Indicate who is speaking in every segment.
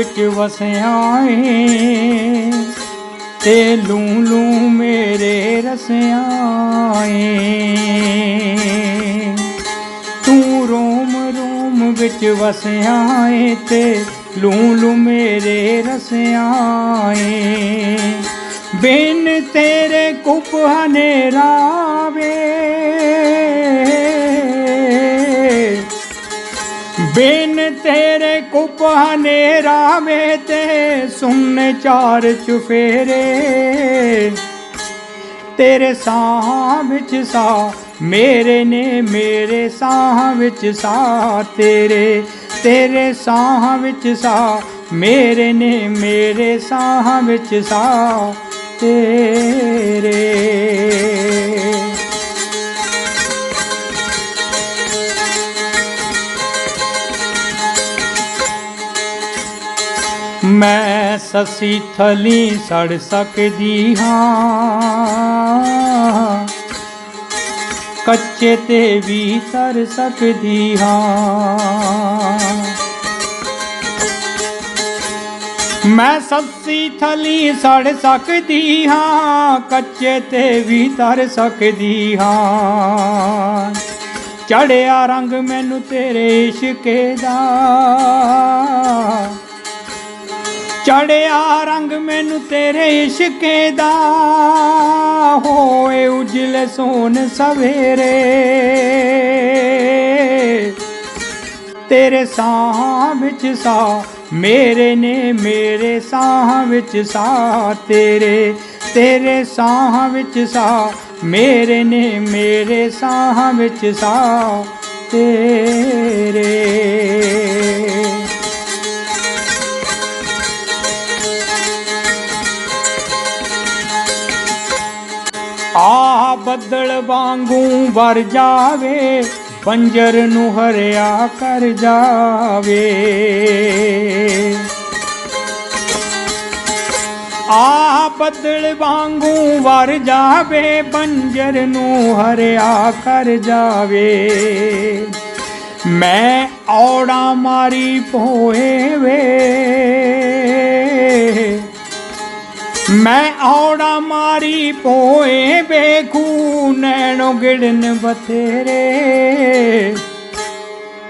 Speaker 1: ਵਿੱਚ ਵਸਿਆ ਏ, ਤੇ ਲੂ ਲੂ ਮੇਰੇ ਰਸਿਆ ਏ। ਤੂੰ ਰੋਮ ਰੋਮ ਵਿੱਚ ਵਸਿਆ ਏ, ਤੇ ਲੂ ਲੂ ਮੇਰੇ ਰਸਿਆ ਏ। ਬਿਨ ਤੇਰੇ ਕੁਪ ਹਨੇਰਾ ਵੇ ਕੁਪ ਹਨੇਰਾ ਵੇ ਤੇ ਸੁਣਨੇ ਚਾਰ ਚੁਫੇਰੇ। ਤੇਰੇ ਸਾਹ ਵਿੱਚ ਸਾ, ਮੇਰੇ ਨੇ ਮੇਰੇ ਸਾਹ ਵਿੱਚ ਸਾ, ਤੇਰੇ ਤੇਰੇ ਸਾਹ ਵਿੱਚ ਸਾ, ਮੇਰੇ ਨੇ ਮੇਰੇ ਸਾਹ ਵਿੱਚ ਸਾ, ਤੇਰੇ। ਸਸੀ ਥਲੀ ਸੜ ਸਕਦੀ ਹਾਂ। ਕੱਚੇ ਤੇ ਵੀ ਤਰ ਸਕਦੀ ਹਾਂ। ਮੈਂ ਸੱਸੀ ਥਲੀ ਸੜ ਸਕਦੀ ਹਾਂ, ਕੱਚੇ ਤੇ ਵੀ ਤਰ ਸਕਦੀ ਹਾਂ। ਚੜਿਆ ਰੰਗ ਮੈਨੂੰ ਤੇਰੇ ਇਸ਼ਕੇ ਦਾ। ਚੜਿਆ ਰੰਗ ਮੈਨੂੰ ਤੇਰੇ ਇਸ਼ਕੇ ਦਾ। ਹੋਏ ਉਜਲੇ ਸੋਨ ਸਵੇਰੇ। ਤੇਰੇ ਸਾਹ ਵਿੱਚ ਸਾ, ਮੇਰੇ ਨੇ ਮੇਰੇ ਸਾਹ ਵਿੱਚ ਸਾ। ਤੇਰੇ ਤੇਰੇ ਸਾਹ ਵਿੱਚ ਸਾ, ਮੇਰੇ ਨੇ ਮੇਰੇ ਸਾਹ ਵਿੱਚ ਸਾ। ਤੇਰੇ। ਬੱਦਲ ਵਾਂਗੂ ਵਰ ਜਾਵੇ, ਬੰਜਰ ਨੂੰ ਹਰਿਆ ਕਰ ਜਾਵੇ। ਆ ਬੱਦਲ ਵਾਂਗੂ ਵਰ ਜਾਵੇ, ਬੰਜਰ ਨੂੰ ਹਰਿਆ ਕਰ ਜਾਵੇ। ਮੈਂ ਔੜਾ ਮਾਰੀ ਪੋਏ ਵੇ ਮੈਂ ਔੜਾ ਮਾਰੀ ਪੋਏ ਬੇਖੂ ਨੈਣੋ ਗਿੜਨ ਬਥੇਰੇ।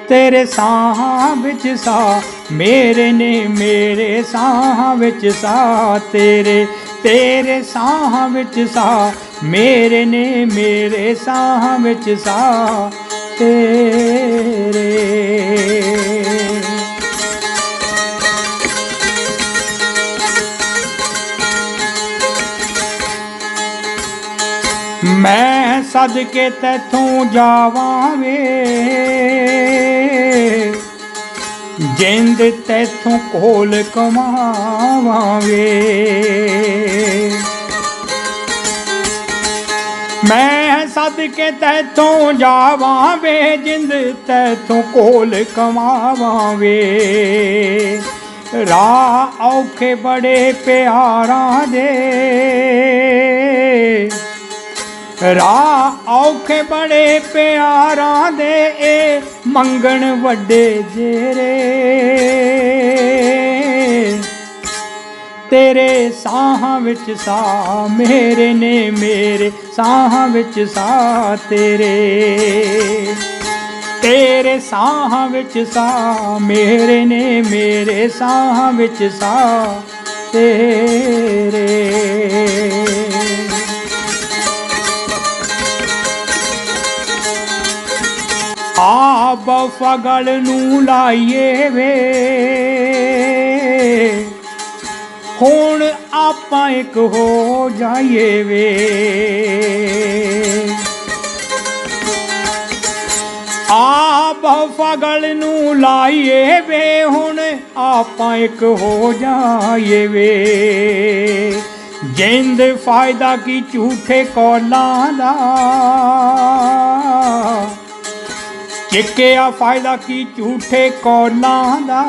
Speaker 1: ਤੇਰੇ ਸਾਹਾਂ ਵਿੱਚ ਸਾ, ਮੇਰੇ ਨੇ ਮੇਰੇ ਸਾਹਾਂ ਵਿੱਚ ਸਾ, ਤੇਰੇ ਤੇਰੇ ਸਾਹਾਂ ਵਿੱਚ ਸਾ, ਮੇਰੇ ਨੇ ਮੇਰੇ ਸਾਹਾਂ ਵਿੱਚ ਸਾ, ਤੇਰੇ। ਮੈਂ ਸਦਕੇ ਤੈਥੋਂ ਜਾਵਾਂ ਵੇ ਜਿੰਦ ਤੈਥੋਂ ਕੋਲ ਕਮਾਵਾਂ ਵੇ ਮੈਂ ਸਦਕੇ ਤੈਥੋਂ ਜਾਵਾਂ ਵੇ ਜਿੰਦ ਤੈਥੋਂ ਕੋਲ ਕਮਾਵਾਂ ਵੇ ਰਾਹ ਔਖੇ ਬੜੇ ਪਿਆਰਾਂ ਦੇ। ਰਾਹ ਔਖੇ ਬੜੇ ਪਿਆਰਾਂ ਦੇ ਏ ਮੰਗਣ ਵੱਡੇ ਜੇਰੇ। ਤੇਰੇ ਸਾਹਾਂ ਵਿੱਚ ਸਾ ਮੇਰੇ ਨੇ ਮੇਰੇ, ਸਾਹਾਂ ਵਿੱਚ ਸਾ ਤੇਰੇ। ਤੇਰੇ ਸਾਹਾਂ ਵਿੱਚ ਸਾ ਮੇਰੇ ਨੇ ਮੇਰੇ, ਸਾਹਾਂ ਵਿੱਚ ਸਾ ਤੇਰੇ। ਫਗਲ ਨੂੰ ਲਾਈਏ ਵੇ। ਹੁਣ ਆਪਾਂ ਇੱਕ ਹੋ ਜਾਈਏ ਵੇ। ਆ ਬਫਗਲ ਨੂੰ ਲਾਈਏ ਵੇ, ਹੁਣ ਆਪਾਂ ਇੱਕ ਹੋ ਜਾਈਏ ਵੇ। ਜਿੰਦ ਫਾਇਦਾ ਕੀ ਝੂਠੇ ਕੋਲਾਂ ਦਾ। ਚਿੱਕਿਆ ਫਾਇਦਾ ਕੀ, ਝੂਠੇ ਕੌਲਾਂ ਦਾ?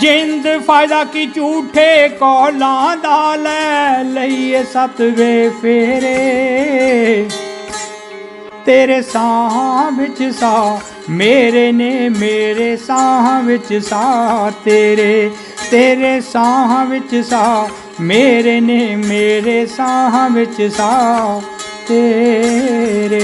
Speaker 1: ਜਿੰਦ ਫਾਇਦਾ ਕੀ, ਝੂਠੇ ਕੋਲਾਂ ਦਾ? ਲੈ ਲਈਏ ਸਤਵੇ ਫੇਰੇ। ਤੇਰੇ ਸਾਹ ਵਿੱਚ ਸਾਹ, ਮੇਰੇ ਨੇ ਮੇਰੇ ਸਾਹ ਵਿੱਚ ਸਾਹ। ਤੇਰੇ ਤੇਰੇ ਸਾਹ ਵਿੱਚ ਸਾਹ, ਮੇਰੇ ਨੇ ਮੇਰੇ ਸਾਹ ਵਿੱਚ ਸਾਹ। ਤੇਰੇ